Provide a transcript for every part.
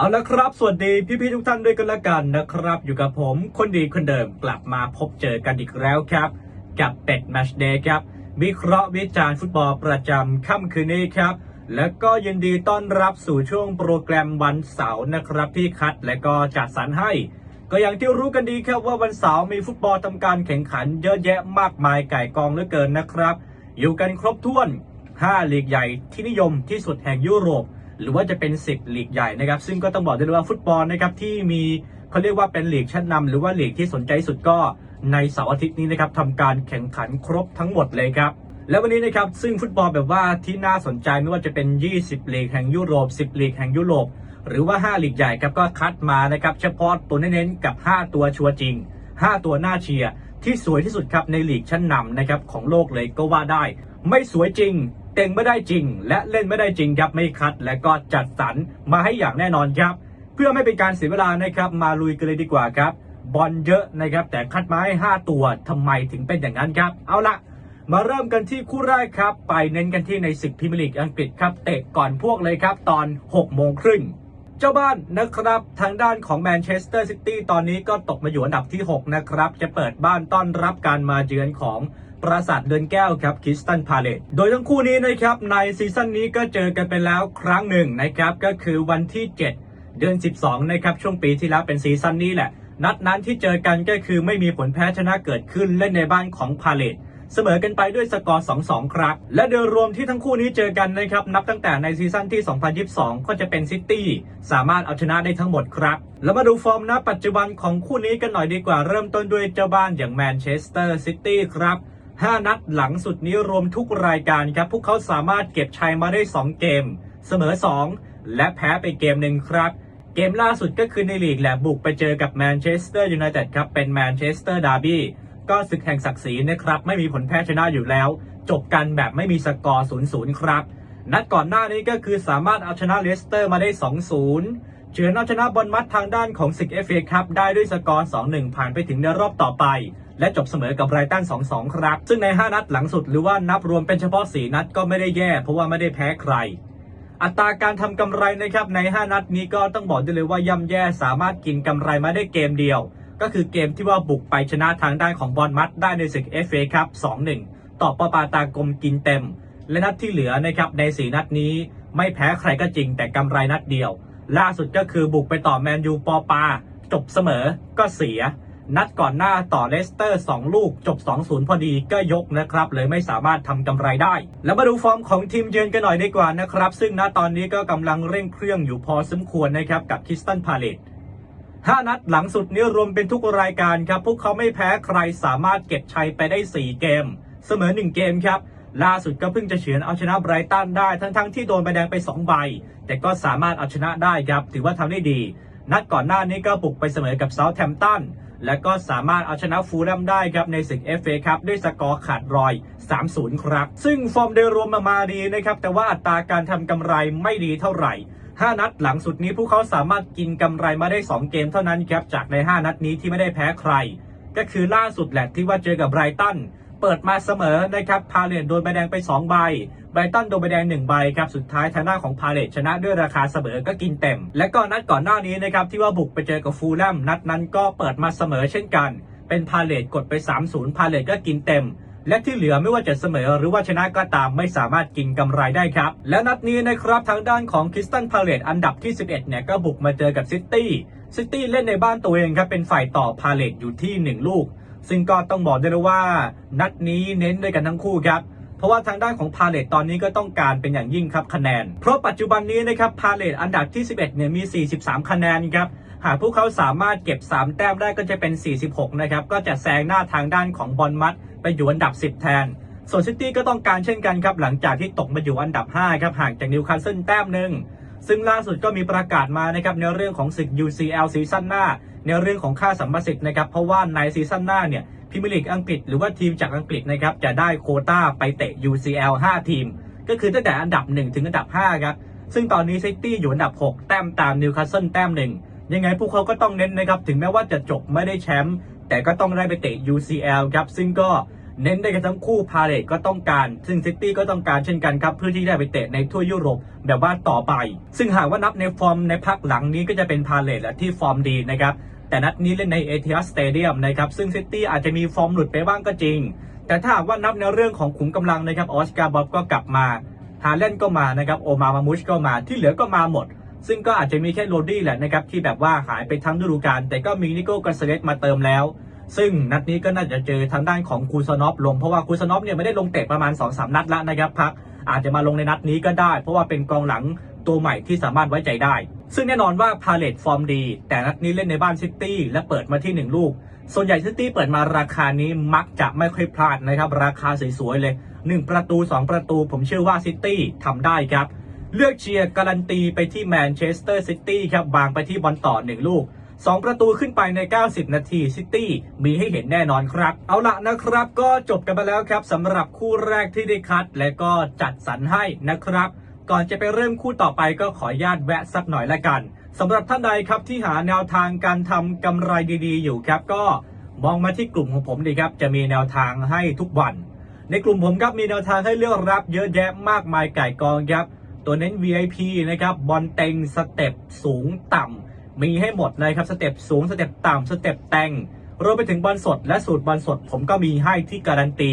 เอาละครับ สวัสดีพี่ๆทุกท่านด้วยกันละกันนะครับ อยู่กับผมคนดีคนเดิมกลับมาพบเจอกันอีกแล้วครับ กับเป็ดแมชเดย์ครับวิเคราะห์วิจารณ์ฟุตบอลประจำค่ำคืนนี้ครับ แล้วก็ยินดีต้อนรับสู่ช่วงโปรแกรมวันเสาร์นะครับที่คัดและก็จัดสรรให้ ก็อย่างที่รู้กันดีครับว่าวันเสาร์มีฟุตบอลทำการแข่งขันเยอะแยะมากมายไก่กองเหลือเกินนะครับ อยู่กันครบถ้วน 5 ลีกใหญ่ที่นิยมที่สุดแห่งยุโรป หรือว่าจะเป็น10ลีกใหญ่นะครับ ซึ่งก็ต้องบอกได้เลยว่าฟุตบอลนะครับที่มีเขาเรียกว่าเป็นลีกชั้นนำหรือว่าลีกที่สนใจสุดก็ในเสาร์อาทิตย์นี้นะครับทำการแข่งขันครบทั้งหมดเลยครับและวันนี้นะครับซึ่งฟุตบอลแบบว่าที่น่าสนใจไม่ว่าจะเป็น 20 ลีกแห่งยุโรป 10 ลีกแห่งยุโรป หรือว่า 5 ลีกใหญ่ครับก็คัดมานะครับเฉพาะตัวเน้นๆกับ 5 ตัวชัวร์จริง 5 ตัวหน้าเชียร์ที่สวยที่สุดครับในลีกชั้นนำนะครับของโลกเลยก็ว่าได้ ไม่สวยจริง เต็งไม่ได้จริง และเล่นไม่ได้จริงครับไม่คัด และก็จัดสรรมาให้อย่างแน่นอนครับ เพื่อไม่เป็นการเสียเวลานะครับมาลุยกันเลยดีกว่าครับบอลเยอะนะครับแต่คัดมาให้5 ตัวทำไมถึงเป็นอย่างนั้นครับ เอาละมาเริ่มกันที่คู่แรกครับ ไปเน้นกันที่ในศึกพรีเมียร์ลีกอังกฤษครับเตะก่อนพวกเลยครับ ตอน 6 โมงครึ่ง เจ้าบ้านนะครับทางด้านของแมนเชสเตอร์ซิตี้ตอนนี้ก็ตกมาอยู่อันดับที่ 6 นะครับ จะเปิดบ้านต้อนรับการมาเยือนของ ปราสาทเดินแก้วครับคิสตันพาเลตโดยทั้งคู่นี้นะครับในซีซั่นนี้ก็เจอกันไปแล้วครั้งหนึ่งนะครับก็คือวันที่ 7 เดือน 12 นะครับช่วงปีที่แล้วเป็นซีซั่นนี้แหละ นัดนั้นที่เจอกันก็คือไม่มีผลแพ้ชนะเกิดขึ้นเล่นในบ้านของพาเลตเสมอกันไปด้วยสกอร์ 2-2 ครับ และโดยรวมที่ทั้งคู่นี้เจอกันนะครับ นับตั้งแต่ในซีซั่นที่ 2022 ก็จะเป็นซิตี้ สามารถเอาชนะได้ทั้งหมดครับ แล้วมาดูฟอร์มณปัจจุบันของคู่นี้กันหน่อยดีกว่าเริ่มต้นด้วยเจ้าบ้านอย่างแมนเชสเตอร์ซิตี้ครับ 5 นัดหลังสุดนี้รวมทุกรายการครับ พวกเขาสามารถเก็บชัยมาได้ 2 เกม เสมอ 2 และแพ้ไปเกมหนึ่งครับ เกมล่าสุดก็คือในลีกแหละบุกไปเจอกับแมนเชสเตอร์ยูไนเต็ดครับ เป็นแมนเชสเตอร์ดาร์บี้ก็ศึกแห่งศักดิ์ศรีนะครับ ไม่มีผลแพ้ชนะอยู่แล้ว จบกันแบบไม่มีสกอร์ 0-0 ครับ นัดก่อนหน้านี้ก็คือสามารถเอาชนะเลสเตอร์มาได้ 2-0 เฉือนเอาชนะบอลมัดทางด้านของศึกเอฟเอครับได้ด้วยสกอร์ 2-1 ผ่านไปถึงในรอบต่อไป และจบเสมอกับไรตัน2-2 ครับ ซึ่งใน 5 นัดหลังสุดหรือว่านับรวมเป็นเฉพาะ 4 นัดก็ไม่ได้แย่ เพราะว่าไม่ได้แพ้ใคร อัตราการทำกำไรนะครับใน 5 นัดนี้ก็ต้องบอกได้เลยว่าย่ำแย่สามารถกินกำไรมาได้เกมเดียว ก็คือเกมที่ว่าบุกไปชนะทางด้านของบอลมัดได้ในศึก FA ครับ2-1ต่อปปาตากรมกินเต็ม และนัดที่เหลือนะครับใน 4 นัดนี้ไม่แพ้ใครก็จริงแต่กำไรนัดเดียว ล่าสุดก็คือบุกไปต่อแมนยูปอปา จบเสมอก็เสีย นัดก่อนหน้าต่อเลสเตอร์ 2 ลูกจบ 2-0 พอดีก็ยกนะครับ เลยไม่สามารถทำกำไรได้ แล้วมาดูฟอร์มของทีมเยือนกันหน่อยดีกว่านะครับ ซึ่งณตอนนี้ก็กำลังเร่งเครื่องอยู่พอสมควรนะครับกับคิสตันพาเลต5นัดหลังสุดนี้รวมเป็นทุกรายการครับ พวกเขาไม่แพ้ใครสามารถเก็บชัยไปได้ 4 เกม เสมอ 1 เกมครับ ล่าสุดก็เพิ่งจะเฉือนเอาชนะไบรตันได้ทั้งๆที่โดนใบแดงไป 2 ใบ แต่ก็สามารถเอาชนะได้ครับ ถือว่าทำได้ดี นัดก่อนหน้านี้ก็บุกไปเสมอกับเซาท์แฮมป์ตัน และก็สามารถเอาชนะฟูลแลมได้ครับในศึก FA ครับด้วยสกอร์ขาดรอย 3-0 ครับ ซึ่งฟอร์มโดยรวมมามาดีนะครับ แต่ว่าอัตราการทำกำไรไม่ดีเท่าไหร่ 5 นัดหลังสุดนี้พวกเขาสามารถกินกำไรมาได้ 2 เกมเท่านั้นครับจากใน 5 นัดนี้ที่ไม่ได้แพ้ใคร ก็คือล่าสุดแหละที่ว่าเจอกับไบรตัน เปิดมาเสมอนะครับพาเลตโดนใบแดงไป 2 ใบไบตันโดนใบแดง1ใบครับสุดท้ายทางด้านของพาเลตชนะด้วยราคาเสมอก็กินเต็ม และก็นัดก่อนหน้านี้นะครับที่ว่าบุกไปเจอกับฟูลแลมนัดนั้นก็เปิดมาเสมอเช่นกัน เป็นพาเลตกดไป 3-0พาเลตก็กินเต็มและที่เหลือไม่ว่าจะเสมอหรือว่าชนะก็ตามไม่สามารถกินกำไรได้ครับ และนัดนี้นะครับทางด้านของคริสตันพาเลตอันดับที่ 11 เนี่ยก็บุกมาเจอกับซิตี้ซิตี้เล่นในบ้านตัวเองครับเป็นฝ่ายต่อพาเลตอยู่ที่ 1 ลูก ซึ่งก็ต้องบอกได้เลยว่า นัดนี้เน้นด้วยกันทั้งคู่ครับเพราะว่าทางด้านของพาเลตตอนนี้ก็ต้องการเป็นอย่างยิ่งครับคะแนน เพราะปัจจุบันนี้นะครับพาเลตอันดับที่ 11เนี่ยมี 43 คะแนนครับ หากพวกเขาสามารถเก็บ 3 แต้มได้ก็จะเป็น 46 นะครับ ก็จะแซงหน้าทางด้านของบอลมัดไปอยู่อันดับ 10 แทน ส่วนซิตี้ก็ต้องการเช่นกันครับ หลังจากที่ตกมาอยู่อันดับ 5 ครับห่างจากนิวคาสเซิลแต้มหนึ่งซึ่งล่าสุดก็มีประกาศมานะครับในเรื่องของศึก UCL ซีซั่นหน้า ในเรื่องของค่าสัมประสิทธิ์นะครับเพราะว่าในซีซั่นหน้าเนี่ยพรีเมียร์ลีกอังกฤษหรือว่าทีมจากอังกฤษนะครับจะได้โคต้าไปเตะ UCL 5 ทีม ก็คือตั้งแต่อันดับ 1 ถึงอันดับ5ครับซึ่งตอนนี้ซิตี้อยู่อันดับ 6 แต้มตามนิวคาสเซิลแต้มหนึ่งยังไงพวกเขาก็ต้องเน้นนะครับถึงแม้ว่าจะจบไม่ได้แชมป์แต่ก็ต้องได้ไปเตะ UCL ครับซึ่งก็เน้นได้กันทั้งคู่พาเลตก็ต้องการ ซึ่งซิตี้ก็ต้องการเช่นกันครับ เพื่อที่ได้ไปเตะในทั่วยุโรปแบบว่าต่อไป ซึ่งหากว่านับในฟอร์มในพักหลังนี้ก็จะเป็นพาเลตและที่ฟอร์มดีนะครับ แต่นัดนี้เล่นในเอเทียสสเตเดียมนะครับซึ่งซิตี้อาจจะมีฟอร์มหลุดไปบ้างก็จริง แต่ถ้าหากว่านับในเรื่องของขุมกำลังนะครับออสการ์บ๊อบก็กลับมาฮาเลนก็มานะครับโอมามามุชก็มาที่เหลือก็มาหมด ซึ่งก็อาจจะมีแค่โรดี้แหละนะครับที่แบบว่าหายไปทั้งฤดูกาลแต่ก็มีนิโก้กาเซเลสมาเติมแล้ว ซึ่งนัดนี้ก็น่าจะเจอทางด้านของคูซานอฟลงเพราะว่าคูซานอฟเนี่ยไม่ได้ลงเตะประมาณ 2-3 นัดแล้วนะครับพักอาจจะมาลงในนัดนี้ก็ได้ เพราะว่าเป็นกองหลังตัวใหม่ที่สามารถไว้ใจได้ ซึ่งแน่นอนว่าพาเลตฟอร์มดี แต่นัดนี้เล่นในบ้านซิตี้และเปิดมาที่ 1 ลูก ส่วนใหญ่ซิตี้เปิดมาราคานี้มักจะไม่ค่อยพลาดนะครับ ราคาสวยๆเลย 1 ประตู 2 ประตู ผมเชื่อว่าซิตี้ทำได้ครับ เลือกเชียร์การันตีไปที่แมนเชสเตอร์ซิตี้ครับวางไปที่บอลต่อ 1 ลูก2ประตูขึ้นไปใน 90 นาทีซิตี้มีให้เห็นแน่นอนครับ เอาละนะครับ ก็จบกันไปแล้วครับสำหรับคู่แรกที่ได้คัด และก็จัดสรรให้นะครับ ก่อนจะไปเริ่มคู่ต่อไปก็ขออนุญาตแวะสักหน่อยละกันสำหรับท่านใดครับที่หาแนวทางการทำกำไรดีๆ อยู่ครับก็มองมาที่กลุ่มของผมดีครับจะมีแนวทางให้ทุกวัน ในกลุ่มผมครับมีแนวทางให้เลือกรับเยอะแยะมากมายไก่กองครับตัวเน้น VIP นะครับบอลเต็งสเต็ปสูงต่ำมีให้หมดเลยครับสเต็ปสูงสเต็ปต่ำสเต็ปแต่ง รวมไปถึงบอลสดและสูตรบอลสด ผมก็มีให้ที่การันตี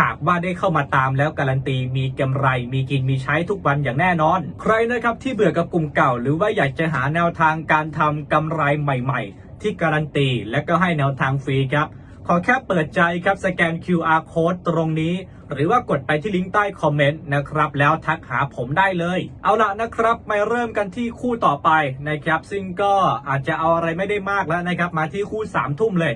หากว่าได้เข้ามาตามแล้วการันตีมีกำไร มีกินมีใช้ทุกวันอย่างแน่นอน ใครนะครับที่เบื่อกับกลุ่มเก่า หรือว่าอยากจะหาแนวทางการทำกำไรใหม่ ๆ ที่การันตี และก็ให้แนวทางฟรีครับ ขอแค่เปิดใจครับสแกน QR code ตรงนี้ หรือว่ากดไปที่ลิงก์ใต้คอมเมนต์นะครับ แล้วทักหาผมได้เลย เอาละนะครับมาเริ่มกันที่คู่ต่อไปนะครับ ซึ่งก็อาจจะเอาอะไรไม่ได้มากแล้วนะครับ มาที่คู่3ทุ่มเลย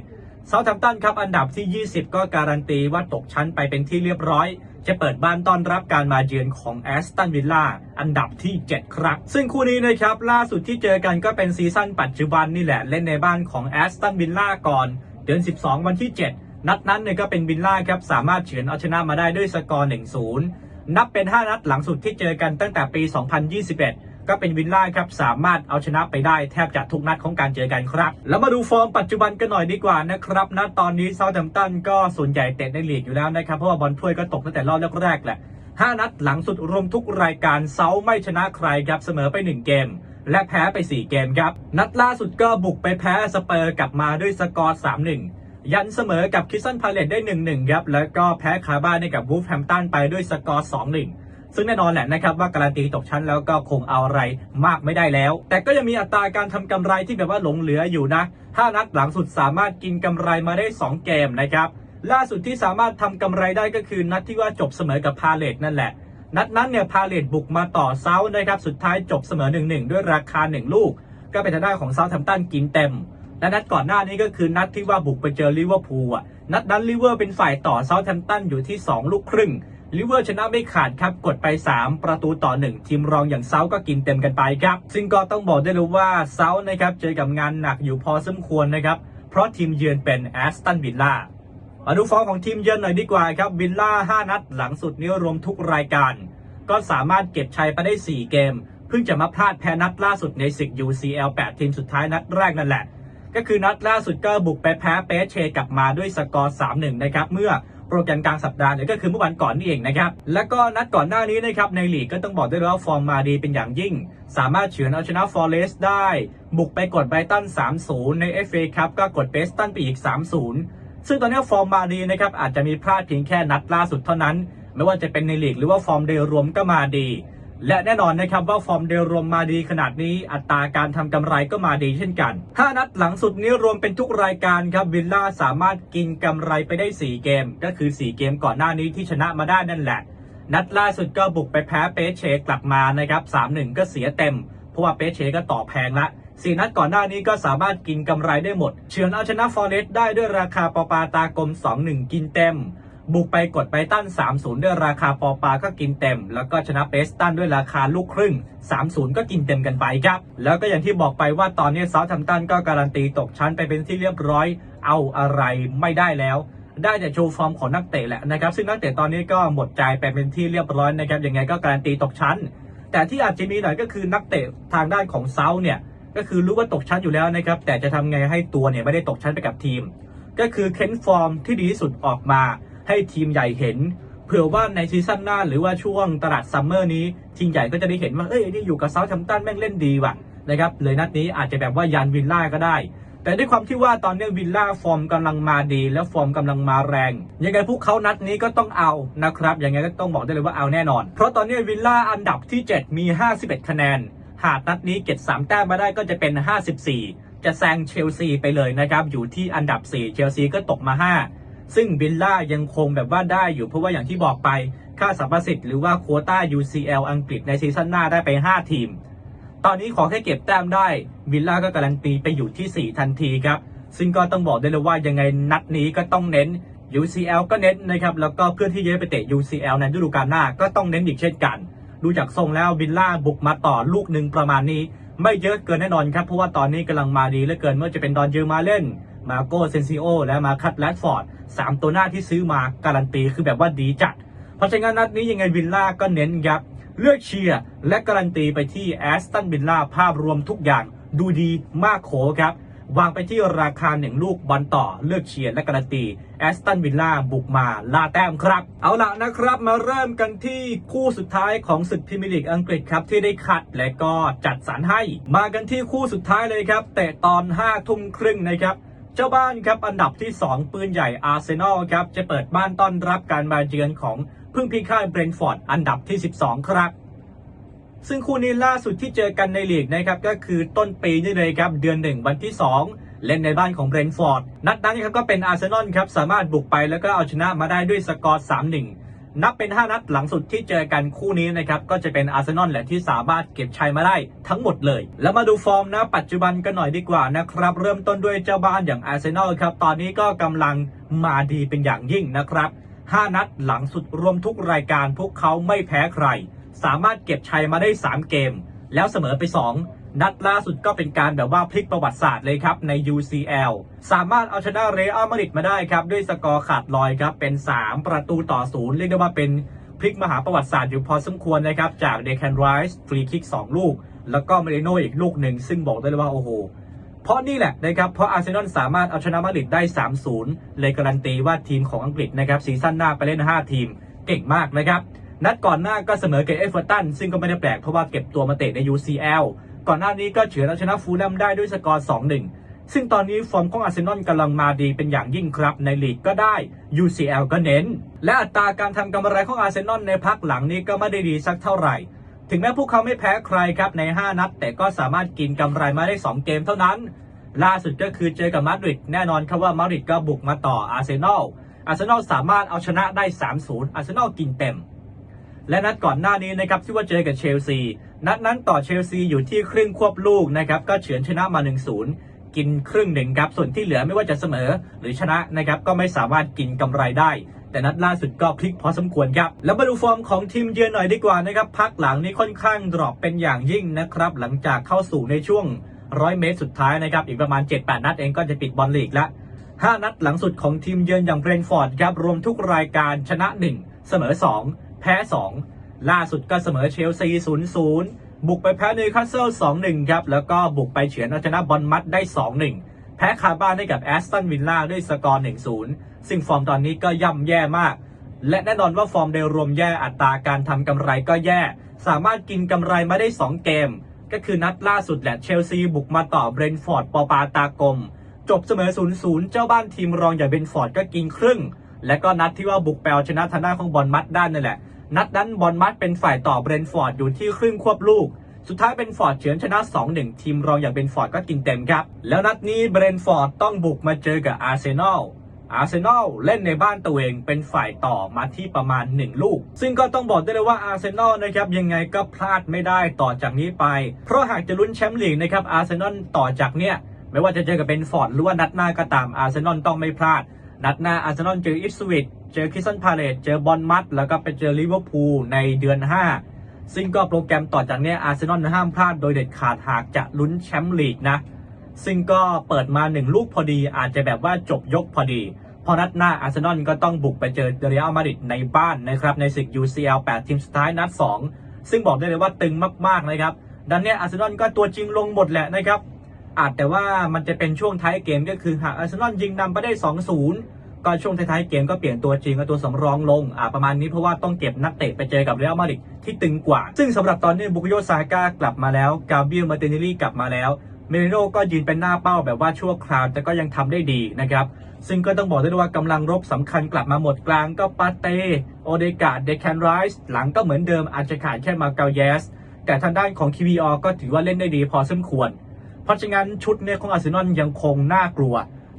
เซาท์แ m มป์ตันครับอันดับที่ 20 ก็การันตีว่าตกชั้นไปเป็นที่เรียบร้อย จะเปิดบ้านต้อนรับการมาเยือนของแอสตันวิลล่าอันดับที่ 7 ครับ ซึ่งคู่นี้นะครับล่าสุดที่เจอกันก็เป็นซีซั่นปัจจุบันนี่แหละเล่นในบ้านของแอสตันวิลล่าก่อน เดือน 12 วันที่ 7 นัดนั้นเนี่ยก็เป็นวิลล่าครับสามารถเฉือนเอาชนะมาได้ด้วยสกอร์ 1-0 นับเป็น 5 นัดหลังสุดที่เจอกันตั้งแต่ปี 2021 ก็เป็นวิลล่าครับสามารถเอาชนะไปได้แทบจะทุกนัดของการเจอกันครับ แล้วมาดูฟอร์มปัจจุบันกันหน่อยดีกว่านะครับณตอนนี้เซาท์แ m มป์ตันก็ส่วนใหญ่เตะในลีกอยู่แล้วนะครับเพราะว่าบอลถ้วยก็ตกตั้งแต่รอบแรกๆแหละ5นัดหลังสุดรวมทุกรายการเซาไม่ชนะใครครับเสมอไป 1 เกม และแพ้ไป 4 เกมครับ นัดล่าสุดก็บุกไปแพ้สเปอร์กลับมาด้วยสกอร์ 3-1 ยันเสมอกับคิสซันพาเลตได้ 1-1 ครับ แล้วก็แพ้คาบ้านให้กับวูฟแฮมตันไปด้วยสกอร์ 2-1ซึ่งแน่นอนแหละนะครับว่าการันตีตกชั้นแล้วก็คงเอาอะไรมากไม่ได้แล้ว แต่ก็ยังมีอัตราการทำกำไรที่แบบว่าหลงเหลืออยู่นะ 5 นัดหลังสุดสามารถกินกำไรมาได้ 2 เกมนะครับ ล่าสุดที่สามารถทำกำไรได้ก็คือนัดที่ว่าจบเสมอกับพาเลตนั่นแหละ นัดนั้นเนี่ยพาเลตบุกมาต่อเซานะครับสุดท้ายจบเสมอ 1-1 ด้วยราคา 1 ลูก ก็เป็นทางด้านของเซาท์แ m มป์ตันกินเต็ม และนัดก่อนหน้านี้ก็คือนัดที่ว่าบุกไปเจอลิเวอร์พูลอะนัดนั้นลิเวอร์เป็นฝ่ายต่อเซาท์แ m มป์ตันอยู่ที่ 2 ลูกครึ่งลิเวอร์ชนะไม่ขาดครับ กดไป 3 ประตูต่อ 1 ทีมรองอย่างเซาก็กินเต็มกันไปครับ ซึ่งก็ต้องบอกได้เลยว่าเซานะครับเจอกับงานหนักอยู่พอสมควรนะครับ เพราะทีมเยือนเป็นแอสตันวิลล่า มาดูฟอร์มของทีมเยือนหน่อยดีกว่าครับวิลล่า 5 นัดหลังสุดนี้รวมทุกรายการ ก็สามารถเก็บชัยไปได้ 4 เกม เพิ่งจะมาพลาดแพ้นัดล่าสุดในศึก UCL 8 ทีมสุดท้ายนัดแรกนั่นแหละ ก็คือนัดล่าสุดก็บุกไปแพ้เปเชกลับมาด้วยสกอร์ 3-1 นะครับเมื่อโปรแกรมกลางสัปดาห์เนี่ยก็คือเมื่อวันก่อนนี่เองนะครับ แล้วก็นัดก่อนหน้านี้นะครับในลีกก็ต้องบอกได้เลยว่าฟอร์มมาดีเป็นอย่างยิ่ง สามารถเฉือนเอาชนะฟอร์เรสต์ได้ บุกไปกดไบตัน 3-0 ใน FA ครับก็กดเบสตันไปอีก 3-0 ซึ่งตอนนี้ฟอร์มมาดีนะครับอาจจะมีพลาดเพียงแค่นัดล่าสุดเท่านั้น ไม่ว่าจะเป็นในลีกหรือว่าฟอร์มโดยรวมก็มาดี และแน่นอนนะครับว่าฟอร์มโดยรวมมาดีขนาดนี้อัตราการทำกำไรก็มาดีเช่นกัน5นัดหลังสุดนี้รวมเป็นทุกรายการครับวิลล่าสามารถกินกำไรไปได้ 4 เกม ก็คือ 4 เกมก่อนหน้านี้ที่ชนะมาได้นั่นแหละ นัดล่าสุดก็บุกไปแพ้เปเชกลับมานะครับ3-1 ก็เสียเต็ม เพราะว่าเปเชก็ต่อแพงละ สี่นัดก่อนหน้านี้ก็สามารถกินกำไรได้หมด เฉือนเอาชนะฟอร์เรสต์ได้ด้วยราคาปอปาตากลม 2-1 กินเต็ม บุกไปกดไปตัน3-0 ด้วยราคาปอปาก็กินเต็ม แล้วก็ชนะเปสตันด้วยราคาลูกครึ่ง 3-0 ก็กินเต็มกันไปครับ แล้วก็อย่างที่บอกไปว่าตอนนี้เซาท์แ m มตันก็การันตีตกชั้นไปเป็นที่เรียบร้อย เอาอะไรไม่ได้แล้วได้แต่โชว์ฟอร์มของนักเตะแหละนะครับ ซึ่งนักเตะตอนนี้ก็หมดใจไปเป็นที่เรียบร้อยนะครับยังไงก็การันตีตกชั้น แต่ที่อาจจะมีหน่อยก็คือนักเตะทางด้านของเซาท์เนี่ย ก็คือรู้ว่าตกชั้นอยู่แล้วนะครับ แต่จะทำไงให้ตัวเนี่ยไม่ได้ตกชั้นไปกับทีม ก็คือเค้นฟอร์มที่ดีที่สุดออกมาให้ทีมใหญ่เห็น เผื่อว่าในซีซั่นหน้าหรือว่าช่วงตลาดซัมเมอร์นี้ ทีมใหญ่ก็จะได้เห็นว่าเอ้ยนี่อยู่กับเซาท์แฮมป์ตันแม่งเล่นดีว่ะนะครับเลยนัดนี้อาจจะแบบว่ายันวิลล่าก็ได้ แต่ด้วยความที่ว่าตอนนี้วิลล่าฟอร์มกำลังมาดี แล้วฟอร์มกำลังมาแรง ยังไงพวกเขานัดนี้ก็ต้องเอานะครับยังไงก็ต้องบอกได้เลยว่าเอาแน่นอน เพราะตอนนี้วิลล่าอันดับที่ 7 มี 51 คะแนน หากนัดนี้เก็บ3แต้มมาได้ก็จะเป็น 54 จะแซงเชลซีไปเลยนะครับ อยู่ที่อันดับ 4 เชลซีก็ตกมา 5 ซึ่งวิลล่ายังคงแบบว่าได้อยู่เพราะว่าอย่างที่บอกไป ค่าสัมประสิทธิ์หรือว่าโควต้า UCL อังกฤษในซีซั่นหน้าได้ไป 5 ทีม ตอนนี้ขอแค่เก็บแต้มได้วิลล่าก็การันตีไปอยู่ที่ 4 ทันทีครับซึ่งก็ต้องบอกได้เลยว่ายังไงนัดนี้ก็ต้องเน้น UCL ก็เน้นนะครับแล้วก็เพื่อนที่จะไปเตะ UCL ในฤดูกาลหน้าก็ต้องเน้นอีกเช่นกัน ดูจากทรงแล้ววิลล่าบุกมาต่อลูกหนึ่งประมาณนี้ ไม่เยอะเกินแน่นอนครับ เพราะว่าตอนนี้กำลังมาดีเหลือเกินเมื่อจะเป็นดอนเยอร์มาเล่น มาโกเซนซิโอ และมาคัตแลดฟอร์ดสามตัวหน้าที่ซื้อมาการันตีคือแบบว่าดีจัด เพราะฉะนั้นนัดนี้ยังไงวิลล่าก็เน้นครับเลือกเชียร์และการันตีไปที่แอสตันวิลล่าภาพรวมทุกอย่างดูดีมากโขครับ วางไปที่ราคาหนึ่งลูกบอลต่อเลือกเชียร์และการันตีแอสตันวิลล่าบุกมาลาแต้มครับ เอาละนะครับมาเริ่มกันที่คู่สุดท้ายของศึกพรีเมียร์ลีกอังกฤษครับ ที่ได้คัดและก็จัดสรรให้ มากันที่คู่สุดท้ายเลยครับเตะตอน5ทุ่มครึ่งนะครับเจ้าบ้านครับอันดับที่ 2 ปืนใหญ่อาร์เซนอลครับจะเปิดบ้านต้อนรับการมาเยือนของพึ่งพิฆาตเบรนฟอร์ดอันดับที่ 12 ครับ ซึ่งคู่นี้ล่าสุดที่เจอกันในลีกนะครับก็คือต้นปีนี่เลยครับเดือนหนึ่งวันที่ 2 เล่นในบ้านของเบรนฟอร์ดนัดนั้นครับก็เป็นอาร์เซนอลครับสามารถบุกไปแล้วก็เอาชนะมาได้ด้วยสกอร์ 3-1 นับเป็น 5 นัดหลังสุดที่เจอกันคู่นี้นะครับก็จะเป็นอาร์เซนอลแหละที่สามารถเก็บชัยมาได้ทั้งหมดเลย แล้วมาดูฟอร์มนะปัจจุบันกันหน่อยดีกว่านะครับเริ่มต้นด้วยเจ้าบ้านอย่างอาร์เซนอลครับตอนนี้ก็กำลังมาดีเป็นอย่างยิ่งนะครับ 5 นัดหลังสุดรวมทุกรายการพวกเขาไม่แพ้ใคร สามารถเก็บชัยมาได้ 3 เกม แล้วเสมอไป 2 นัดล่าสุดก็เป็นการแบบว่าพลิกประวัติศาสตร์เลยครับใน UCL สามารถเอาชนะเรอัลมาดริดมาได้ครับ ด้วยสกอร์ขาดลอยครับ เป็น 3 ประตูต่อศูนย์เรียกได้ว่าเป็นพลิกมหาประวัติศาสตร์อยู่พอสมควรนะครับ จากเดคันไรส์ฟรีคิก 2 ลูก แล้วก็เมเรโนอีกลูกหนึ่งซึ่งบอกได้เลยว่าโอ้โหเพราะนี่แหละนะครับ เพราะอาร์เซนอลสามารถเอาชนะมาดริดได้ 3-0 เลยการันตีว่าทีมของอังกฤษนะครับซีซั่นหน้าไปเล่น 5 ทีมเก่งมากนะครับ นัดก่อนหน้าก็เสมอกับเอฟเวอร์ตันซึ่งก็ไม่ได้แปลกเพราะว่าเก็บตัวมาเตะใน UCL ก่อนหน้านี้ก็เฉือนเอาชนะฟูลแลมได้ด้วยสกอร์ 2-1 ซึ่งตอนนี้ฟอร์มของอาร์เซนอลกำลังมาดีเป็นอย่างยิ่งครับในลีกก็ได้ UCL ก็เน้น และอัตราการทำกำไรของอาร์เซนอลในพักหลังนี้ก็ไม่ได้ดีสักเท่าไหร่ ถึงแม้พวกเขาไม่แพ้ใครครับใน 5 นัด แต่ก็สามารถกินกำไรมาได้ 2 เกมเท่านั้น ล่าสุดก็คือเจอกับมาดริดแน่นอนครับว่ามาดริดก็บุกมาต่ออาร์เซนอลอาร์เซนอลสามารถเอาชนะได้ 3-0อาร์เซนอลกินเต็ม และนัดก่อนหน้านี้นะครับที่ว่าเจอกับเชลซี นัดนั้นต่อเชลซีอยู่ที่ครึ่งควบลูกนะครับก็เฉือนชนะมา 1-0 กินครึ่งหนึ่งครับส่วนที่เหลือไม่ว่าจะเสมอหรือชนะนะครับก็ไม่สามารถกินกำไรได้ แต่นัดล่าสุดก็พลิกพอสมควรครับ แล้วมาดูฟอร์มของทีมเยือนหน่อยดีกว่านะครับพักหลังนี้ค่อนข้างดรอปเป็นอย่างยิ่งนะครับหลังจากเข้าสู่ในช่วง100เมตรสุดท้ายนะครับอีกประมาณ 7-8 นัดเองก็จะปิดบอลลีกแล้ว5นัดหลังสุดของทีมเยือนอย่างเบรนฟอร์ดครับรวมทุกรายการชนะ 1 เสมอ 2 พ้ 2 ล่าสุดก็เสมอเชลซี 0-0 บุกไปแพ้นิวคาสเซิล 2-1 ครับ แล้วก็บุกไปเฉือนเอาชนะบอลมัดได้ 2-1 แพ้คาบ้านให้กับแอสตันวิลล่าด้วยสกอร์ 1-0 ซึ่งฟอร์มตอนนี้ก็ย่ำแย่มาก และแน่นอนว่าฟอร์มโดยรวมแย่อัตราการทำกำไรก็แย่ สามารถกินกำไรมาได้ 2 เกม ก็คือนัดล่าสุดแหละเชลซีบุกมาต่อเบรนฟอร์ดปอปาตากลมจบเสมอ 0-0 เจ้าบ้านทีมรองอย่างเบรนฟอร์ดก็กินครึ่ง และก็นัดที่ว่าบุกไปเอาชนะทางด้านของบอลมัดด้านนั่นแหละ นัดนั้นบอลมัดเป็นฝ่ายต่อเบรนฟอร์ดอยู่ที่ครึ่งควบลูก สุดท้ายเบรนฟอร์ดเฉือนชนะ 2-1 ทีมรองอย่างเบรนฟอร์ดก็กินเต็มครับ แล้วนัดนี้เบรนฟอร์ดต้องบุกมาเจอกับอาร์เซนอลอาร์เซนอลเล่นในบ้านตัวเองเป็นฝ่ายต่อมาที่ประมาณ 1 ลูก ซึ่งก็ต้องบอกได้เลยว่าอาร์เซนอลนะครับยังไงก็พลาดไม่ได้ต่อจากนี้ไป เพราะหากจะลุ้นแชมป์ลีกนะครับอาร์เซนอลต่อจากเนี้ยไม่ว่าจะเจอกับเบนฟอร์ดหรือว่านัดหน้าก็ตามอาร์เซนอลต้องไม่พลาด นัดหน้าอาร์เซนอลเจออิสวิตเจอคริสตันพาเลตเจอบอลมัดแล้วก็ไปเจอลิเวอร์พูลในเดือน 5 ซึ่งก็โปรแกรมต่อจากนี้อาร์เซนอลห้ามพลาดโดยเด็ดขาดหากจะลุ้นแชมป์ลีกนะ ซึ่งก็เปิดมาหนึ่งลูกพอดีอาจจะแบบว่าจบยกพอดีพอนัดหน้าอาร์เซนอลก็ต้องบุกไปเจอเรอัลมาดริดในบ้านนะครับในศึก UCL 8 ทีมสุดท้ายนัด 2 ซึ่งบอกได้เลยว่าตึงมากๆนะครับดังนี้อาร์เซนอลก็ตัวจริงลงหมดแหละนะครับ อาจแต่ว่ามันจะเป็นช่วงท้ายเกมก็คือหากอาร์เซนอลยิงนำไปได้ 2-0 ก็ช่วงท้ายๆเกมก็เปลี่ยนตัวจริงกับตัวสำรองลงอ่าประมาณนี้เพราะว่าต้องเก็บนักเตะไปเจอกับเรอัลมาดริดที่ตึงกว่า ซึ่งสำหรับตอนนี้บุกโยซาก้ากลับมาแล้วกาเบียลมาเตนิลลี่กลับมาแล้วเมริโนก็ยืนเป็นหน้าเป้าแบบว่าชั่วคราวแต่ก็ยังทำได้ดีนะครับ ซึ่งก็ต้องบอกได้ว่ากำลังรบสำคัญกลับมาหมดกลางก็ปาเต้โอเดกาเดแคนไรส์หลังก็เหมือนเดิมอาจจะขาดแค่มาเกาเยส แต่ทางด้านของ QVR ก็ถือว่าเล่นได้ดีพอสมควร เพราะฉะนั้นชุดเนี่ยของอาร์เซนอลยังคงน่ากลัว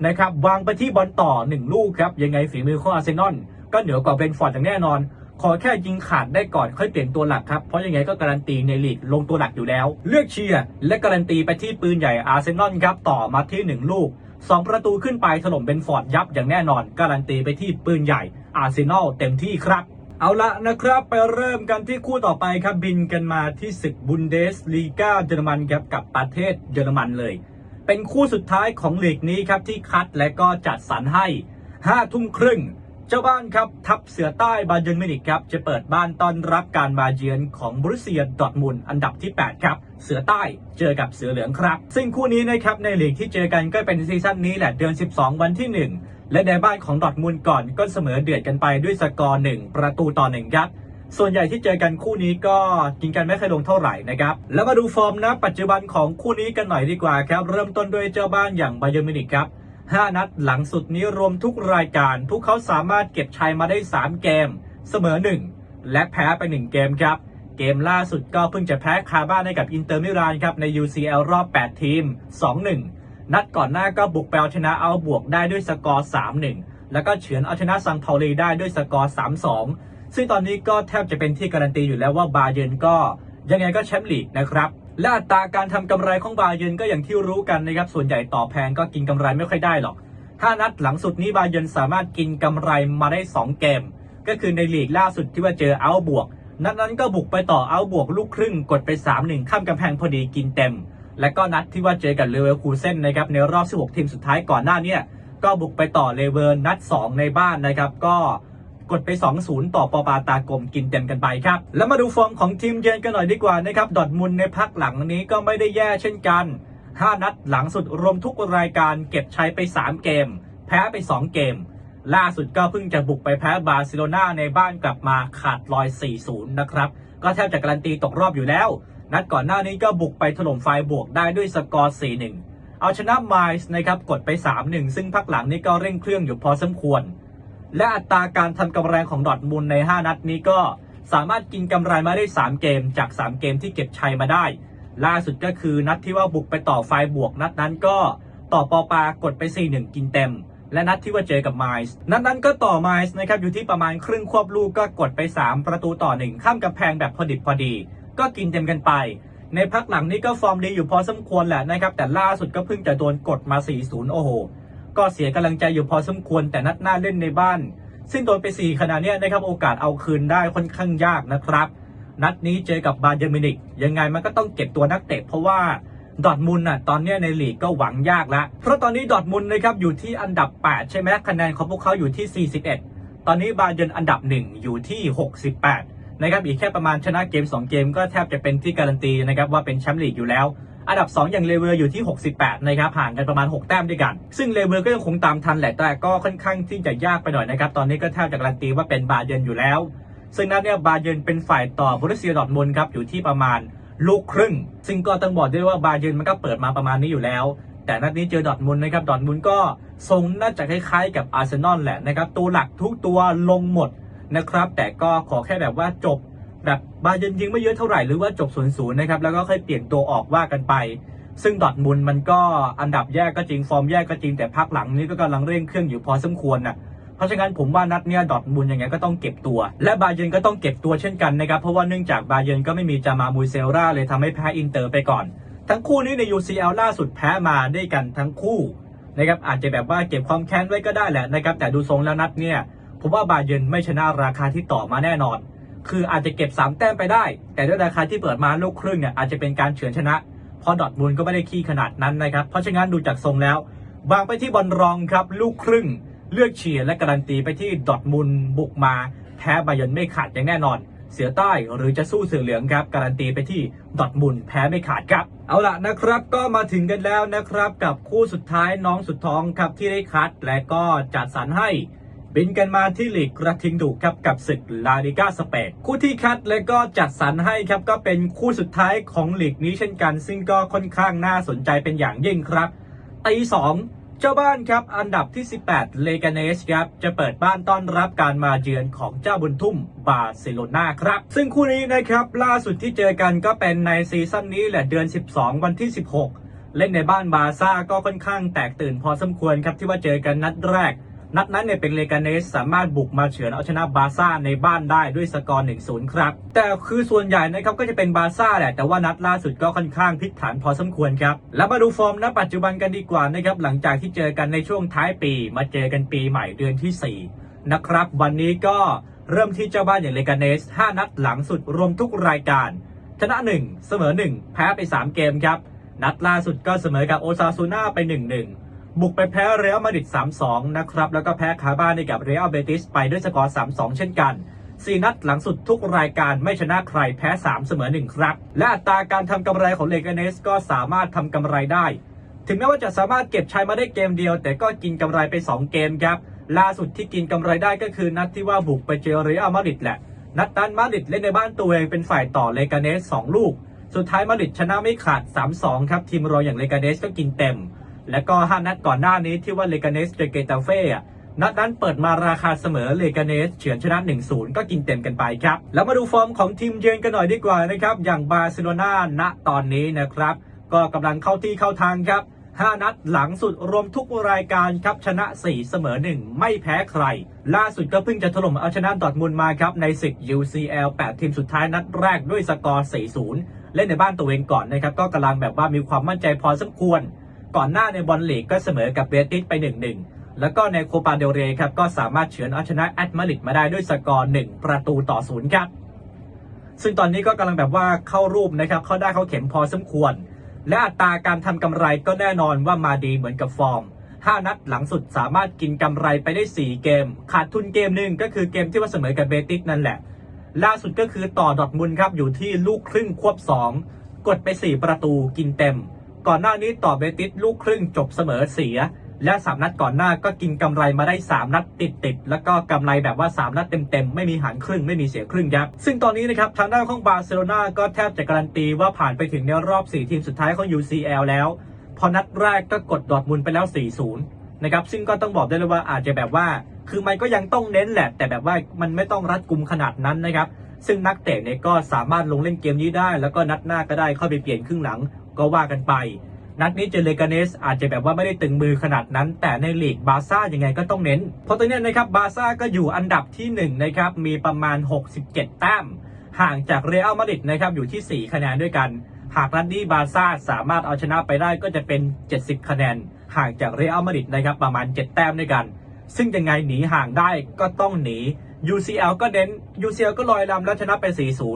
นะครับวางไปที่บอลต่อ 1 ลูกครับ ยังไงฝีมือของอาร์เซนอลก็เหนือกว่าเบนฟอร์ดอย่างแน่นอน ขอแค่ยิงขาดได้ก่อนค่อยเปลี่ยนตัวหลักครับ เพราะยังไงก็การันตีในลีกลงตัวหลักอยู่แล้ว เลือกเชียร์และการันตีไปที่ปืนใหญ่อาร์เซนอลครับต่อมาที่ 1 ลูก 2 ประตูขึ้นไปถล่มเบนฟอร์ดยับอย่างแน่นอน การันตีไปที่ปืนใหญ่อาร์เซนอลเต็มที่ครับ เอาละนะครับไปเริ่มกันที่คู่ต่อไปครับบินกันมาที่ศึกบุนเดสลีกาเยอรมันครับกับประเทศเยอรมันเลย เป็นคู่สุดท้ายของลีกนี้ครับที่คัดและก็จัดสรรให้5ทุ่มครึ่ง เจ้าบ้านครับทัพเสือใต้บาเยิร์นมิวนิกครับจะเปิดบ้านต้อนรับการมาเยือนของบรุสเซียดอร์ทมุนอันดับที่ 8 ครับ เสือใต้เจอกับเสือเหลืองครับ ซึ่งคู่นี้นะครับในลีกที่เจอกันก็เป็นซีซั่นนี้แหละเดือน 12 วันที่ 1 และในบ้านของดอทมุนด์ก่อนก็เสมอเดือดกันไปด้วยสกอร์1ประตูต่อ1ครับส่วนใหญ่ที่เจอกันคู่นี้ก็กินกันไม่เคยลงเท่าไหร่นะครับ แล้วมาดูฟอร์มนะปัจจุบันของคู่นี้กันหน่อยดีกว่าครับ เริ่มต้นด้วยเจ้าบ้านอย่างไบเยิร์มินิกครับ 5 นัดหลังสุดนี้รวมทุกรายการ พวกเขาสามารถเก็บชัยมาได้ 3 เกม เสมอ 1 และแพ้ไป 1 เกมครับ เกมล่าสุดก็เพิ่งจะแพ้คาบ้านให้กับอินเตอร์มิลานครับใน UCL รอบ 8 ทีม 2-1 นัดก่อนหน้าก็บุกไปเอาชนะเอาบวกได้ด้วยสกอร์ 3-1 แล้วก็เฉือนเอาชนะซังเปาลีได้ด้วยสกอร์ 3-2 ซึ่งตอนนี้ก็แทบจะเป็นที่การันตีอยู่แล้วว่าบาเยิร์นก็ยังไงก็แชมป์ลีกนะครับและอัตราการทำกำไรของบาเยิร์นก็อย่างที่รู้กันนะครับ ส่วนใหญ่ต่อแพงก็กินกำไรไม่ค่อยได้หรอก5นัดหลังสุดนี้บาเยิร์นสามารถกินกำไรมาได้ 2 เกม ก็คือในลีกล่าสุดที่ว่าเจอเอาบวก นัดนั้นก็บุกไปต่อเอาบวกลูกครึ่งกดไป 3-1 ข้ามกำแพงพอดีกินเต็ม และก็นัดที่ว่าเจอกับเลเวอร์คูเซ่นนะครับในรอบ 16 ทีมสุดท้ายก่อนหน้าเนี้ก็บุกไปต่อเลเวอร์นัด 2 ในบ้านนะครับ ก็กดไป 2-0 ต่อปอปาตากลมกินเต็มกันไปครับ แล้วมาดูฟอร์มของทีมเยือนกันหน่อยดีกว่านะครับดอทมุนในพักหลังนี้ก็ไม่ได้แย่เช่นกัน 5 นัดหลังสุดรวมทุกรายการเก็บชัยไป 3 เกม แพ้ไป 2 เกม ล่าสุดก็เพิ่งจะบุกไปแพ้บาร์เซโลนาในบ้านกลับมาขาดลอย 4-0 นะครับ ก็แทบจะการันตีตกรอบอยู่แล้ว นัดก่อนหน้านี้ก็บุกไปถล่มไฟบวกได้ด้วยสกอร์ 4-1 เอาชนะไมส์นะครับกดไป 3-1 ซึ่งพักหลังนี้ก็เร่งเครื่องอยู่พอสมควร และอัตราการทำกำไรของดอทมุนด์ใน 5 นัดนี้ก็สามารถกินกำไรมาได้ 3 เกมจาก 3 เกมที่เก็บชัยมาได้ ล่าสุดก็คือนัดที่ว่าบุกไปต่อไฟบวกนัดนั้นก็ต่อปอปากดไป 4-1 กินเต็ม และนัดที่ว่าเจอกับไมส์นัดนั้นก็ต่อไมส์นะครับอยู่ที่ประมาณครึ่งควบลูกก็กดไป 3 ประตูต่อ 1 ข้ามกำแพงแบบพอดิบพอดี ก็กินเต็มกันไป ในพักหลังนี้ก็ฟอร์มดีอยู่พอสมควรแหละนะครับ แต่ล่าสุดก็เพิ่งจะโดนกดมา 4-0 โอ้โห ก็เสียกำลังใจอยู่พอสมควรแต่นัดหน้าเล่นในบ้าน ซึ่งโดนไป 4 ขนาดนี้นะครับโอกาสเอาคืนได้ค่อนข้างยากนะครับ นัดนี้เจอกับบาเยอร์มินิกยังไงมันก็ต้องเก็บตัวนักเตะเพราะว่าดอทมุนด์น่ะตอนนี้ในลีกก็หวังยากแล้ว เพราะตอนนี้ดอทมุนด์นะครับอยู่ที่อันดับ 8 ใช่ไหมคะแนนของพวกเขาอยู่ที่ 41 ตอนนี้บาเยร์นอันดับ 1 อยู่ที่ 68 นะครับอีกแค่ประมาณชนะเกม 2 เกมก็แทบจะเป็นที่การันตีนะครับว่าเป็นแชมป์ลีกอยู่แล้ว อันดับ 2 อย่างเลเวอร์อยู่ที่ 68 นะครับห่างกันประมาณ 6 แต้มด้วยกัน ซึ่งเลเวอร์ก็ยังคงตามทันแหละแต่ก็ค่อนข้างที่จะยากไปหน่อยนะครับตอนนี้ก็แทบจะการันตีว่าเป็นบาเยินอยู่แล้ว ซึ่งนั้นเนี่ยบาเยินเป็นฝ่ายต่อบรุเซียดอทมุนครับอยู่ที่ประมาณลูกครึ่ง ซึ่งก็ต้องบอกด้วยว่าบาเยินมันก็เปิดมาประมาณนี้อยู่แล้ว แต่นัดนี้เจอดอทมุนนะครับดอทมุนก็ทรงน่าจะคล้ายๆ กับอาร์เซนอลแหละนะครับตัวหลักทุกตัวลงหมด นะครับ แต่ก็ขอแค่แบบว่าจบแบบบาเยินยิงไม่เยอะเท่าไหร่หรือว่าจบ0ูนย์นะครับแล้วก็ค่อยเปลี่ยนตัวออกว่ากันไป ซึ่งดอทมุนมันก็อันดับแย่ก็จริงฟอร์มแย่ก็จริงแต่พักหลังนี้ก็กำลังเร่งเครื่องอยู่พอสมควรน่ะเพราะฉะนั้นผมว่านัดเนี้ยดอทมุนยังไงก็ต้องเก็บตัว และบาเยิร์นก็ต้องเก็บตัวเช่นกันนะครับ เพราะว่าเนื่องจากบาเยิร์นก็ไม่มีจามามูเซลราเลยทำให้แพ้อินเตอร์ไปก่อน ทั้งคู่นี้ใน UCL ล่าสุดแพ้มาด้วยกันทั้งคู่นะครับอาจจะแบบว่าเก็บความแค้นไว้ก็ได้แหละนะครับแต่ดูทรงแล้วนัดเนี่ย ผมว่าบาเยนไม่ชนะราคาที่ต่อมาแน่นอน คืออาจจะเก็บ 3 แต้มไปได้ แต่ด้วยราคาที่เปิดมาลูกครึ่งเนี่ยอาจจะเป็นการเฉือนชนะ เพราะดอทมุนด์ก็ไม่ได้ขี้ขนาดนั้นนะครับ เพราะฉะนั้นดูจากทรงแล้ววางไปที่บอลรองครับ ลูกครึ่ง เลือกเชียร์และการันตีไปที่ดอทมุนด์บุกมา แพ้บาเยนไม่ขาดอย่างแน่นอนเสือใต้หรือจะสู้เสือเหลืองครับ การันตีไปที่ดอทมุนแพ้ไม่ขาดครับ เอาล่ะนะครับก็มาถึงกันแล้วนะครับ กับคู่สุดท้ายน้องสุดท้องครับที่ได้คัด และก็จัดสรรให้ บินกันมาที่ลีกกระทิงดุครับกับศึกลาลิกาสเปนคู่ที่คัดและก็จัดสรรให้ครับก็เป็นคู่สุดท้ายของลีกนี้เช่นกัน ซึ่งก็ค่อนข้างน่าสนใจเป็นอย่างยิ่งครับตีสองเจ้าบ้านครับอันดับที่ 18 เลกาเนสครับจะเปิดบ้านต้อนรับการมาเยือนของเจ้าบุญทุ่มบาร์เซโลนาครับ ซึ่งคู่นี้นะครับล่าสุดที่เจอกันก็เป็นในซีซั่นนี้แหละเดือน 12 วันที่ 16 เล่นในบ้านบาซ่าก็ค่อนข้างแตกตื่นพอสมควรครับที่ว่าเจอกันนัดแรก นัดนั้นเนี่ยเป็นเลกาเนสสามารถบุกมาเฉือนเอาชนะบาซ่าในบ้านได้ด้วยสกอร์ 1-0 ครับ แต่คือส่วนใหญ่นะครับก็จะเป็นบาซ่าแหละ แต่ว่านัดล่าสุดก็ค่อนข้างพลิกผันพอสมควรครับ แล้วมาดูฟอร์มณปัจจุบันกันดีกว่านะครับหลังจากที่เจอกันในช่วงท้ายปี มาเจอกันปีใหม่เดือนที่ 4 นะครับ วันนี้ก็เริ่มที่เจ้าบ้านอย่างเลกาเนส 5 นัดหลังสุดรวมทุกรายการชนะ 1 เสมอ 1 แพ้ไป 3 เกมครับ นัดล่าสุดก็เสมอกับโอซาซูน่าไป 1-1 บุกไปแพ้เรอัลมาดริด 3-2 นะครับ แล้วก็แพ้คาบ้านให้กับเรอัลเบติสไปด้วยสกอร์ 3-2 เช่นกัน 4 นัดหลังสุดทุกรายการไม่ชนะใครแพ้ 3 เสมอ 1 ครับ และอัตราการทำกำไรของเลกาเนสก็สามารถทำกำไรได้ ถึงแม้ว่าจะสามารถเก็บชัยมาได้เกมเดียว แต่ก็กินกำไรไป 2 เกมครับ ล่าสุดที่กินกำไรได้ก็คือนัดที่ว่าบุกไปเจอเรอัลมาดริดแหละ นัดนั้นมาดริดเล่นในบ้านตัวเองเป็นฝ่ายต่อเลกาเนส 2 ลูก สุดท้ายมาดริดชนะไม่ขาด 3-2 ครับทีมรองอย่างเลกาเนสก็กินเต็ม และก็5นัดก่อนหน้านี้ที่ว่าเลกาเนสเจอเกตาเฟ่อะนัดนั้นเปิดมาราคาเสมอเลกาเนสเฉือนชนะ 1-0 ก็กินเต็มกันไปครับ แล้วมาดูฟอร์มของทีมเยือนกันหน่อยดีกว่านะครับ อย่างบาร์เซโลนาณตอนนี้นะครับ ก็กำลังเข้าที่เข้าทางครับ 5 นัดหลังสุดรวมทุกรายการครับชนะ 4 เสมอ 1 ไม่แพ้ใคร ล่าสุดก็เพิ่งจะถล่มเอาชนะดอทมุนมาครับ ในศึก UCL 8 ทีมสุดท้ายนัดแรกด้วยสกอร์ 4-0 เล่นในบ้านตัวเองก่อนนะครับก็กำลังแบบว่ามีความมั่นใจพอสมควร ก่อนหน้าในบอลลีกก็เสมอกับเบติสไป 1-1 แล้วก็ในโคปาเดลเรย์ครับก็สามารถเฉือนเอาชนะแอตมาดริดมาได้ด้วยสกอร์ 1 ประตูต่อศูนย์ครับซึ่งตอนนี้ก็กำลังแบบว่าเข้ารูปนะครับเข้าได้เข้าเข็มพอสมควร และอัตราการทำกำไรก็แน่นอนว่ามาดีเหมือนกับฟอร์ม 5 นัดหลังสุดสามารถกินกำไรไปได้ 4 เกม ขาดทุนเกมหนึ่งก็คือเกมที่ว่าเสมอกับเบติสนั่นแหละ ล่าสุดก็คือต่อดอทมุนครับอยู่ที่ลูกครึ่งควบ 2 กดไป 4 ประตูกินเต็ม ก่อนหน้านี้ต่อเบติสลูกครึ่งจบเสมอเสีย และ 3 นัดก่อนหน้าก็กินกำไรมาได้ 3 นัดติดติดๆแล้วก็กำไรแบบว่า 3 นัดเต็มๆ ไม่มีหารครึ่งไม่มีเสียครึ่งครับ ซึ่งตอนนี้นะครับทางด้านของบาร์เซโลนาก็แทบจะการันตีว่าผ่านไปถึงในรอบ 4 ทีมสุดท้ายของ UCL แล้วพอนัดแรกก็กดดอร์ทมุนไปแล้ว 4-0 นะครับซึ่งก็ต้องบอกได้เลยว่าอาจจะแบบว่า คือมันก็ยังต้องเน้นแหละ แต่แบบว่ามันไม่ต้องรัดกุมขนาดนั้นนะครับซึ่งนักเตะเนี่ยก็สามารถลงเล่นเกมนี้ได้ แล้วก็นัดหน้าก็ได้เข้าไปเปลี่ยนครึ่งหลัง ก็ว่ากันไป นัดนี้เจอเลกาเนสอาจจะแบบว่าไม่ได้ตึงมือขนาดนั้น แต่ในลีกบาซ่ายังไงก็ต้องเน้น เพราะตอนนี้นะครับบาซ่าก็อยู่อันดับที่1นะครับมีประมาณ 67 แต้ม ห่างจากเรอัลมาดริดนะครับอยู่ที่ 4 คะแนนด้วยกัน หากนัดนี้บาซ่าสามารถเอาชนะไปได้ก็จะเป็น 70 คะแนน ห่างจากเรอัลมาดริดนะครับประมาณ 7 แต้มด้วยกัน ซึ่งยังไงหนีห่างได้ก็ต้องหนี UCL ก็เน้น UCL ก็ลอยลำแล้วชนะไป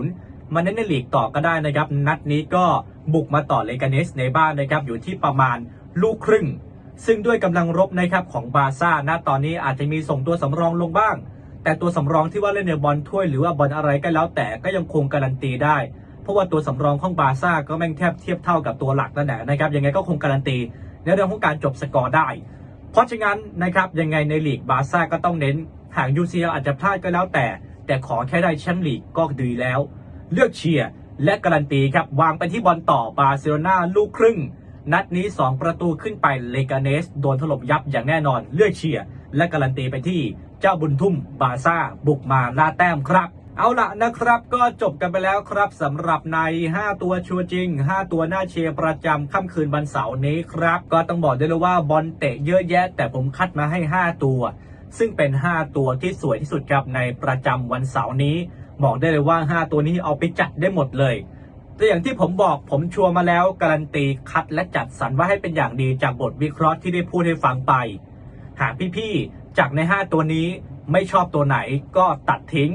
4-0 มาเน้นในลีกต่อก็ได้นะครับ นัดนี้ก็ บุกมาต่อเลกาเนสในบ้านนะครับอยู่ที่ประมาณลูกครึ่ง ซึ่งด้วยกำลังรบนะครับของบาร์ซ่าณตอนนี้อาจจะมีส่งตัวสำรองลงบ้าง แต่ตัวสำรองที่ว่าเล่นในบอลถ้วยหรือว่าบอลอะไรก็แล้วแต่ก็ยังคงการันตีได้ เพราะว่าตัวสำรองของบาร์ซ่าก็แม่งแทบเทียบเท่ากับตัวหลักนั่นแหละนะครับยังไงก็คงการันตีในเรื่องของการจบสกอร์ได้ เพราะฉะนั้นนะครับยังไงในลีกบาร์ซ่าก็ต้องเน้นหาก UCL อาจจะพลาดก็แล้วแต่ แต่ขอแค่ได้แชมป์ลีกก็ดีแล้ว เลือกเชียร์ และการันตีครับ วางไปที่บอลต่อบาร์เซโลนาลูกครึ่ง นัดนี้ 2 ประตูขึ้นไปเลกาเนส โดนถล่มยับอย่างแน่นอนเลือกเชียร์และการันตีไปที่เจ้าบุญทุ่มบาร์ซ่า บุกมาล่าแต้มครับ เอาละนะครับ ก็จบกันไปแล้วครับสำหรับใน 5 ตัวชัวร์จริง 5 ตัวหน้าเชียร์ประจำค่ำคืนวันเสาร์นี้ครับ ก็ต้องบอกได้เลยว่าบอลเตะเยอะแยะ แต่ผมคัดมาให้ 5 ตัว ซึ่งเป็น 5 ตัวที่สวยที่สุดครับในประจำวันเสาร์นี้ บอกได้เลยว่า 5 ตัวนี้เอาไปจัดได้หมดเลยแต่อย่างที่ผมบอกผมชัวร์มาแล้ว การันตีคัดและจัดสรรว่าให้เป็นอย่างดีจากบทวิเคราะห์ที่ได้พูดให้ฟังไป หากพี่ๆจากใน 5 ตัวนี้ไม่ชอบตัวไหนก็ตัดทิ้ง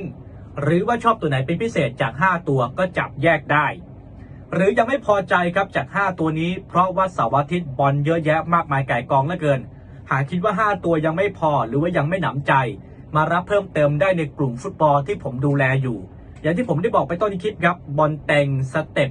หรือว่าชอบตัวไหนเป็นพิเศษจาก 5 ตัวก็จับแยกได้ หรือยังไม่พอใจครับจาก 5 ตัวนี้ เพราะว่าเสาร์อาทิตย์บอลเยอะแยะมากมายไก่กองเหลือเกิน หากคิดว่า 5 ตัวยังไม่พอหรือว่ายังไม่หนำใจ มารับเพิ่มเติมได้ในกลุ่มฟุตบอลที่ผมดูแลอยู่ อย่างที่ผมได้บอกไปต้นคลิปครับบอลเต็งสเต็ป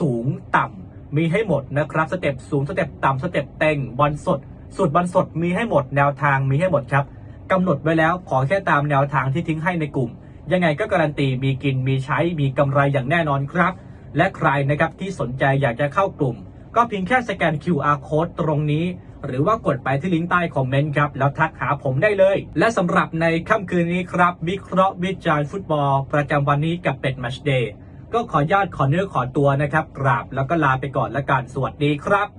สูงต่ำมีให้หมดนะครับสเต็ปสูงสเต็ปต่ำสเต็ปเต็งบอลสดสูตรบอลสดมีให้หมดแนวทางมีให้หมดครับกำหนดไว้แล้วขอแค่ตามแนวทางที่ทิ้งให้ในกลุ่ม ยังไงก็การันตีมีกินมีใช้มีกำไรอย่างแน่นอนครับ และใครนะครับที่สนใจอยากจะเข้ากลุ่ม ก็เพียงแค่สแกน QR code ตรงนี้ หรือว่ากดไปที่ลิงก์ใต้คอมเมนต์ครับ แล้วทักหาผมได้เลย และสำหรับในค่ำคืนนี้ครับวิเคราะห์วิจารณ์ฟุตบอล ประจำวันนี้กับเป็ดมัชเดย์ก็ขออนุญาตขอเนื้อขอตัวนะครับกราบแล้วก็ลาไปก่อนละกันสวัสดีครับ